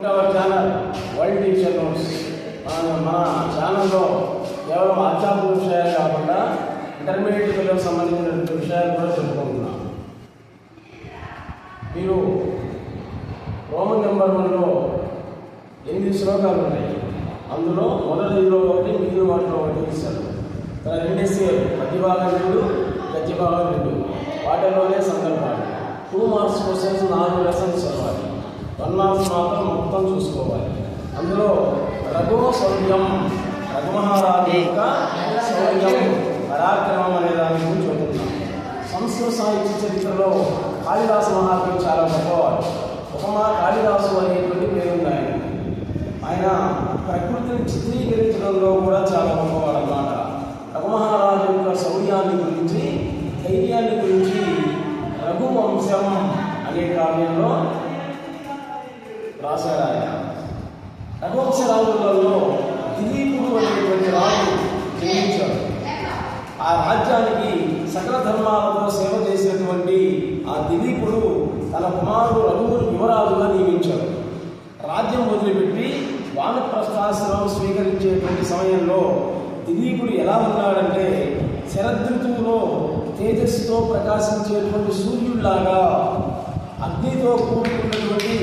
Our channel world teacher notes మన మన ఛానల్లో కేవలం ఆధ్యాత్మిక విషయాలు కాకుండా ఇంటర్మీడియట్ పిల్లలకు సంబంధించిన విషయాలు కూడా చెప్పుకుంటున్నాం మీరు రోమన్ నెంబర్ వన్లో ఎనిమిది శ్లోకాలు ఉన్నాయి. అందులో మొదటిలో ఒకటి మిగిలిన వాటిలో ఒకటి ఇస్తారు తన రెండేసి మధ్య భాగం రెండు గద్య భాగం రెండు. వాటిలోనే సందర్భాలు. టూ మార్క్స్ క్వశ్చన్స్ నాలుగు లెసన్స్ చదవాలి. వన్ మాత్రం మొత్తం చూసుకోవాలి. అందులో రఘు సౌర్యం రఘుమహారాజు యొక్క సౌర్యం పరాక్రమం అనే దాని గురించి చెబుతున్నాం సంస్కృత సాహిత్య చరిత్రలో కాళిదాసు మహాకవి చాలా గొప్పవాడు. ఉపమా కాళిదాసు అనేటువంటి పేరుంది ఆయన ఆయన ప్రకృతిని చిత్రీకరించడంలో కూడా చాలా గొప్పవాడు అన్నమాట. రఘుమహారాజు యొక్క శౌర్యాన్ని గురించి ధైర్యాన్ని గురించి రఘువంశం అనే కావ్యంలో రాశారు ఆయన రఘువంశ రాజులలో దిలీపుడు అనేటువంటి రాజు జయించాడు. ఆ రాజ్యానికి సకల ధర్మాలతో సేవ చేసినటువంటి ఆ దిలీపుడు తన కుమారుడు రఘువుని యువరాజుగా నియమించాడు. రాజ్యం వదిలిపెట్టి వానప్రస్థాశ్రమం స్వీకరించేటువంటి సమయంలో దిలీపుడు ఎలా ఉన్నాడంటే శరదృతువులో తేజస్సుతో ప్రకాశించేటువంటి సూర్యుడిలాగా అగ్నితో కూడుకున్నటువంటి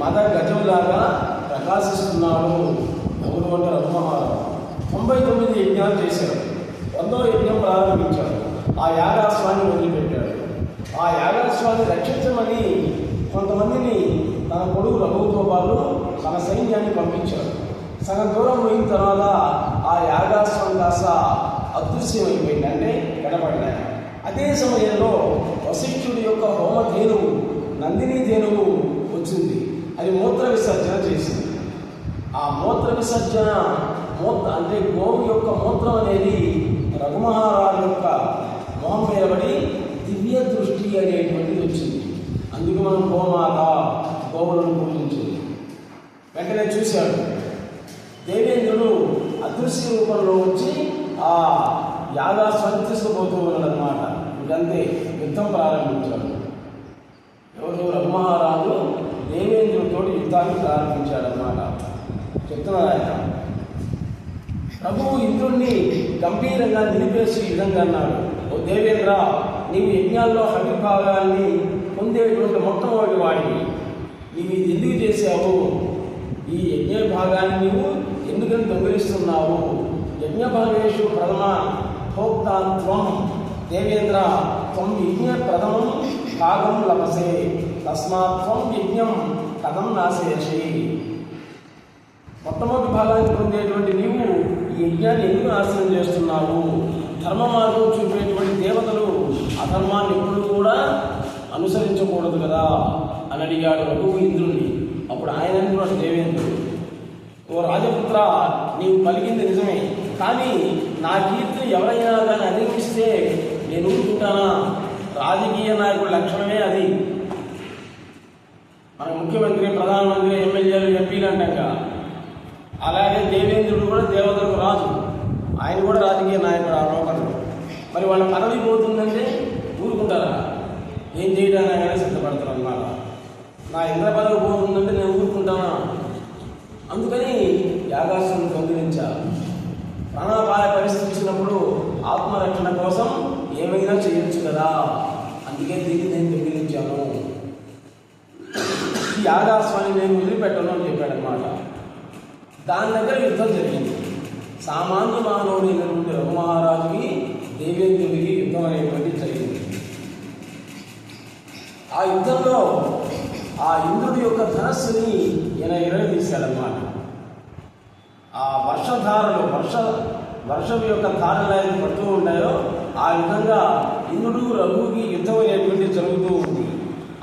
మద గజంలాగా ప్రకాశిస్తున్నాడు. ఎవరు అంటే రఘుమహారావు తొంభై తొమ్మిది యజ్ఞాలు చేశాడు. వందో యజ్ఞం ప్రారంభించాడు. ఆ యాగాస్వాన్ని వదిలిపెట్టాడు. ఆ యాగాస్వాన్ని రక్షించమని కొంతమందిని తన కొడుకు రఘువుతో పాటు తన సైన్యాన్ని పంపించాడు. సగం దూరం పోయిన తర్వాత ఆ యాగాస్వామి కాస్త అదృశ్యమైపోయింది. అంటే కనపడినాయి అదే సమయంలో వశిష్ఠుడి యొక్క హోమధేనువు నందిని ధేనువు వచ్చింది. అది మూత్ర విసర్జన చేసింది. ఆ మూత్ర విసర్జన మూత్ర అంటే గోవు యొక్క మూత్రం అనేది రఘుమహారాజు యొక్క మొహం మీద దివ్య దృష్టి అనేటువంటిది వచ్చింది. అందుకు మనం గోమాత గోవులను పూజించింది. వెంటనే చూశాడు. దేవేంద్రుడు అదృశ్య రూపంలో వచ్చి ఆ యాగా తీసుకుపోతూ ఉన్నాడు ఇదంతే యుద్ధం ప్రారంభించాడు. ఎవరు? రఘుమహారాజు దేవేంద్రుడితో యుద్ధాన్ని ప్రారంభించాడన్నమాట చెప్తున్నారు ఆయన. ప్రభువు ఇంద్రుణ్ణి గంభీరంగా నిలిపేసి విధంగా అన్నాడు. ఓ దేవేంద్ర నీవు యజ్ఞాల్లో హవిర్భాగాన్ని పొందేటువంటి మొట్టమొదటి వాడివి. నీవు ఇది ఎందుకు చేశావు? ఈ యజ్ఞ భాగాన్ని నీవు ఎందుకని దొంగిలిస్తున్నావు? యజ్ఞభాగేషు ప్రథమ భోక్తాత్వం. దేవేంద్ర త్వం యజ్ఞ ప్రథమం భాగం లభసే. తస్మాత్వం యజ్ఞం కథం నాశేషి మొట్టమొదటి భాగానికి పొందేటువంటి నీవు ఈ యజ్ఞాన్ని ఎందుకు నాశనం చేస్తున్నావు? ధర్మ మార్గం చూపేటువంటి దేవతలు అధర్మాన్ని ఎప్పుడు కూడా అనుసరించకూడదు కదా అని అడిగాడు రఘువు ఇంద్రుని అప్పుడు ఆయన అంటున్నాడు దేవేంద్రుడు ఓ రాజపుత్ర నీవు పలికింది నిజమే కానీ నా కీర్తిని ఎవరైనా కానీ అధిగమిస్తే నేను ఊరుకుంటానా? రాజకీయ నాయకుడి లక్షణమే అది. మన ముఖ్యమంత్రి ప్రధానమంత్రి ఎమ్మెల్యేలు ఎంపీలు అంటాక. అలాగే దేవేంద్రుడు కూడా దేవతలకు రాజు. ఆయన కూడా రాజకీయ నాయకుడు ఆ లోకంలో. మరి వాళ్ళ పదవి పోతుందంటే ఊరుకుంటారా? ఏం చేయడానికి కానీ సిద్ధపడతారు అన్నమాట నా ఇంద్ర పదవి పోతుందంటే నేను ఊరుకుంటానా? అందుకని యాగాసును దొంగిలించాలి ప్రాణాపాయ పరిస్థితి వచ్చినప్పుడు ఆత్మరక్షణ కోసం ఏమైనా చేయొచ్చు కదా? అందుకే దీన్ని నేను దొంగిలించాను ఈ యాగాస్వాన్ని నేను వదిలిపెట్టను అని చెప్పాడు అనమాట దాని దగ్గర యుద్ధం జరిగింది. సామాన్య మానవుడైనటువంటి రఘుమహారాజుకి దేవేంద్రుడికి యుద్ధం అనేటువంటి జరిగింది. ఆ యుద్ధంలో ఆ ఇంద్రుడి యొక్క ధనస్సుని ఈయన ఇరగదీశాడనమాట ఆ వర్షధారలు వర్ష వర్షం యొక్క ధారలు అయితే పడుతూ ఉంటాయో ఆ విధంగా ఇంద్రుడు రఘువుకి యుద్ధం అనేటువంటి జరుగుతూ ఉంది.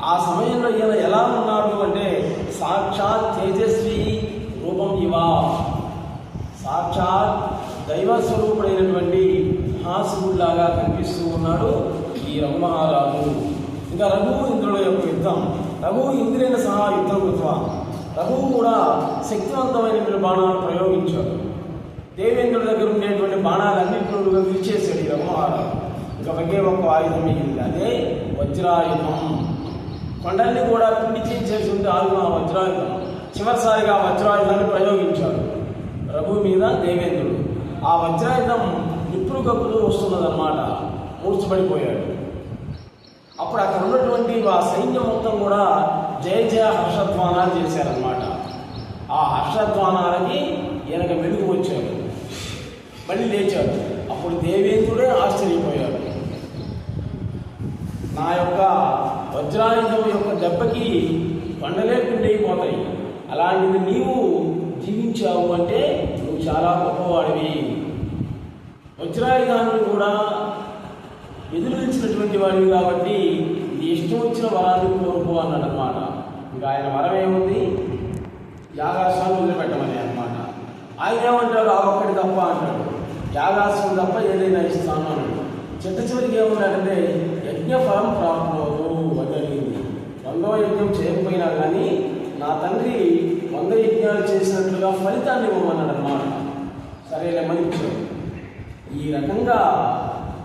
ఆ సమయంలో ఈయన ఎలా ఉన్నాడు అంటే సాక్షాత్ తేజస్వి రూపం ఇవా. సాక్షాత్ దైవస్వరూపుడైనటువంటి మహాశివుడిలాగా కనిపిస్తూ ఉన్నాడు ఈ రఘుమహారాజు. ఇంకా రఘువు ఇంద్రుడు యొక్క యుద్ధం. రఘువు ఇంద్రుని సహా యుద్ధం కృత్వ. రఘువు కూడా శక్తివంతమైనటువంటి బాణాలు ప్రయోగించాడు. దేవేంద్రుడి దగ్గర ఉండేటువంటి బాణాలన్నింటినీ విరిచేసాడు ఈ రఘుమహారాజు ఇంకా ఒకే ఒక ఆయుధం మిగిలింది. అదే వజ్రాయుధం. కొండల్ని కూడా పిండి చేసేసి ఉంది ఆయుధం ఆ వజ్రాయుధం. చివరిసారిగా ఆ వజ్రాయుధాన్ని ప్రయోగించాడు రఘు మీద దేవేంద్రుడు. ఆ వజ్రాయుధం నిప్పులు కప్పులు వస్తున్నదన్నమాట. మూర్చబడిపోయాడు అప్పుడు అక్కడ ఉన్నటువంటి ఆ సైన్యం మొత్తం కూడా జయ జయ హర్షధ్వానాలు చేశారనమాట ఆ హర్షధ్వానాలకి ఈయనకు వెలుగు అని లేచాడు. అప్పుడు దేవేంద్రుడే ఆశ్చర్యపోయాడు. నా యొక్క వజ్రాయుధం యొక్క దెబ్బకి కొండలే పిండైపోతాయి అలాంటిది నీవు జీవించావు అంటే నువ్వు చాలా గొప్పవాడివి. వజ్రాయుధాన్ని కూడా ఎదురించినటువంటి వాడివి కాబట్టి నీ ఇష్టం వచ్చిన వరాన్ని కోరుకో అన్నాడు అనమాట ఇంకా ఆయన వరం ఏముంది? యాగాశ్వాన్ని వదిలిపెట్టమని అనమాట ఆయన ఏమంటాడు ఆ ఒక్కటి తప్ప అంటాడు. యాగాశ్వం తప్ప ఏదైనా ఇస్తాను అని. చిట్ట చివరికి ఏమన్నాడంటే యజ్ఞఫలం ప్రాప్తమవుతూ అని అడిగింది వందో యజ్ఞం చేయకపోయినా కానీ నా తండ్రి వంద యజ్ఞాలు చేసినట్లుగా ఫలితాన్ని ఇవ్వమన్నాడు అన్నమాట సరేలే మంచి ఈ రకంగా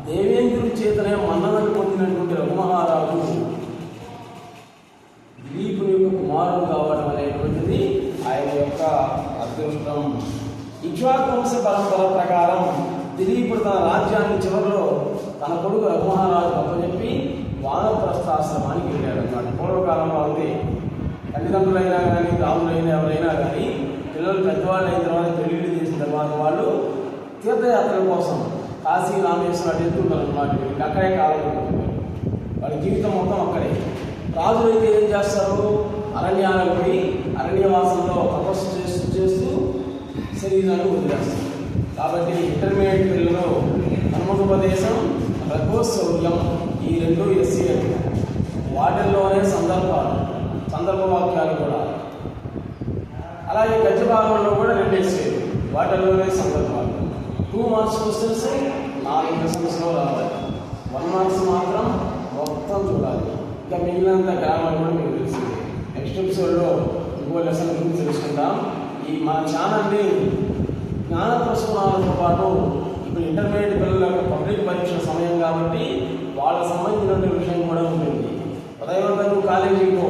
దేవేంద్రుడి చేతనే మన్ననలు పొందినటువంటి రఘుమహారాజు దిలీపుని యొక్క కుమారుడు కావడం అనేటువంటిది ఆయన యొక్క అదృష్టం. ఇక్ష్వాకంశ పరంపర ప్రకారం దిలీపుడు తన రాజ్యాన్ని చివరిలో తన కొడుకు రఘుమహారాజు అప్పచెప్పి వానప్రస్థాశ్రమానికి వెళ్ళాడు అన్నమాట పూర్వకాలంలో ఉంది తల్లిదండ్రులైనా కానీ రాములైనా ఎవరైనా కానీ పిల్లలు పెద్దవాళ్ళు అయిన తర్వాత పెళ్ళిళ్ళు చేసిన తర్వాత వాళ్ళు తీర్థయాత్రల కోసం కాశీ రామేశ్వరం అటు వెళ్తుంటారు అనమాట వీళ్ళకి. అక్కడే కాలం వాళ్ళ జీవితం మొత్తం అక్కడే. రాజులు అయితే ఏం చేస్తారు? అరణ్యాలకు పోయి అరణ్యవాసంలో తపస్సు చేస్తూ చేస్తూ శరీరాలు వదిలేస్తారు కాబట్టి ఇంటర్మీడియట్ పిల్లలు హనుమతుపదేశం రఘోశౌర్యం ఈ రెండు ఎస్సీ వాటిల్లోనే సందర్భాలు సందర్భ వాక్యాలు కూడా. అలాగే గద్య భాగంలో కూడా రెండు ఎస్సేలు వాటిల్లోనే సందర్భాలు. టూ మార్క్స్ క్వశ్చన్స్ నాలుగు క్వశ్చన్స్లో రావాలి. వన్ మార్క్స్ మాత్రం మొత్తం చూడాలి. ఇంకా మిగిలినంత గ్రామాలు కూడా మీకు తెలిసింది నెక్స్ట్ ఎపిసోడ్లో ఇంకో లెసన్ గురించి తెలుసుకుందాం ఈ మన ఛానల్ని జ్ఞానప్రసవనాలతో పాటు ఇప్పుడు ఇంటర్మీడియట్ పిల్లల యొక్క పబ్లిక్ పరీక్షల సమయం కాబట్టి వాళ్ళకి సంబంధించినటువంటి విషయం కూడా ఉంటుంది. ఉదయం వరకు కాలేజీకి పో.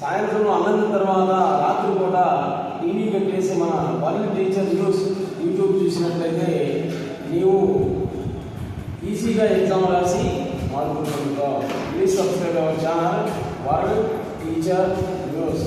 సాయంత్రం అన్నం తర్వాత రాత్రి పూట టీవీ కట్టేసి మన వరల్డ్ టీచర్ న్యూస్ యూట్యూబ్ చూసినట్లయితే నీవు ఈజీగా ఎగ్జామ్ రాసి మార్కులు please subscribe our channel world teacher news